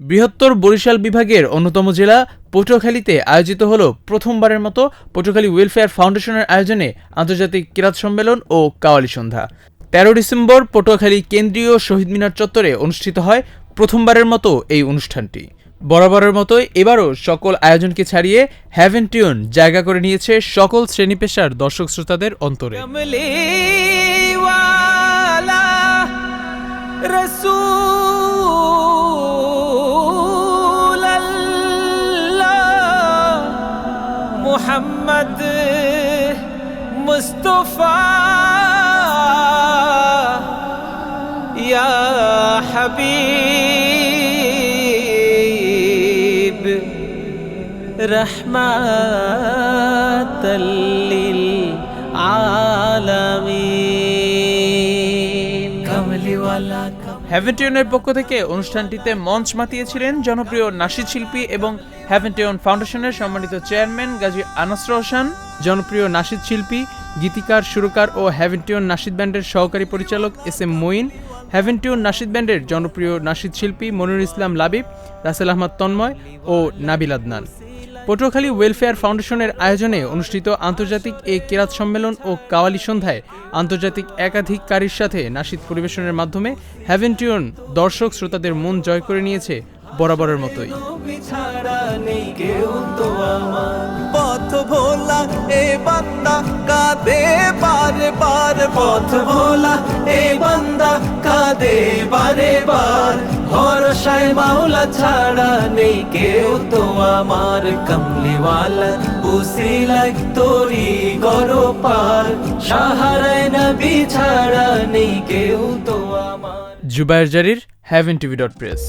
বৃহত্তর বরিশাল বিভাগের অন্যতম জেলা পটুয়াখালীতে আয়োজিত হল প্রথমবারের মতো পটুয়াখালী ওয়েলফেয়ার ফাউন্ডেশনের আয়োজনে আন্তর্জাতিক কিরাত সম্মেলন ও কাওয়ালি সন্ধ্যা। তেরো ডিসেম্বর পটুয়াখালী কেন্দ্রীয় শহীদ মিনার চত্বরে অনুষ্ঠিত হয় প্রথমবারের মতো এই অনুষ্ঠানটি। বরাবরের মতোই এবারও সকল আয়োজনকে ছাড়িয়ে হ্যাভেন টিউন জায়গা করে নিয়েছে সকল শ্রেণি পেশার দর্শক শ্রোতাদের অন্তরে। রসুল। محمد مصطفى. يا حبيب رحمة للعالمين. হ্যাভেন্টিয়নের পক্ষ থেকে অনুষ্ঠানটিতে মঞ্চ মাতিয়েছিলেন জনপ্রিয় নাসিদ শিল্পী এবং হ্যাভেন্টিয়ন ফাউন্ডেশনের সম্মানিত চেয়ারম্যান গাজী আনাসর হোসেন জনপ্রিয় নাসিদ শিল্পী, গীতিকার, সুরকার ও হ্যাভেন্টিয়ন নাসিদ ব্যান্ডের সহকারী পরিচালক এস এম মঈন হ্যাভেন্টিয়ন নাসিদ ব্যান্ডের জনপ্রিয় নাসিদ শিল্পী মনিরুল ইসলাম লাবিব, রাসেল আহমদ তন্ময় ও নাবিল আদনান। পটুয়াখালী ওয়েলফেয়ার ফাউন্ডেশনের আয়োজনে অনুষ্ঠিত আন্তর্জাতিক এ কেরাত সম্মেলন ও কাওয়ালি সন্ধ্যায় আন্তর্জাতিক একাধিককারীর সাথে নাসিদ পরিবেশনের মাধ্যমে হ্যাভেন্টিয়ন দর্শক শ্রোতাদের মন জয় করে নিয়েছে বরাবরের মতোই। পথ ভোলা এ বান্দা কাঁদে বারে বার পথ ভোলা এ বান্দা কাঁদে বারে বার। ভরসায় মাওলা ছাড়া নেই কেউ তো আমার কমলিওয়ালা। উসিলাই তোরি গরো পার সাহারায় নবী ছাড়া নেই কেউ তো আমার। জুবায়ের জারির হ্যাভেন টিভি ডট প্রেস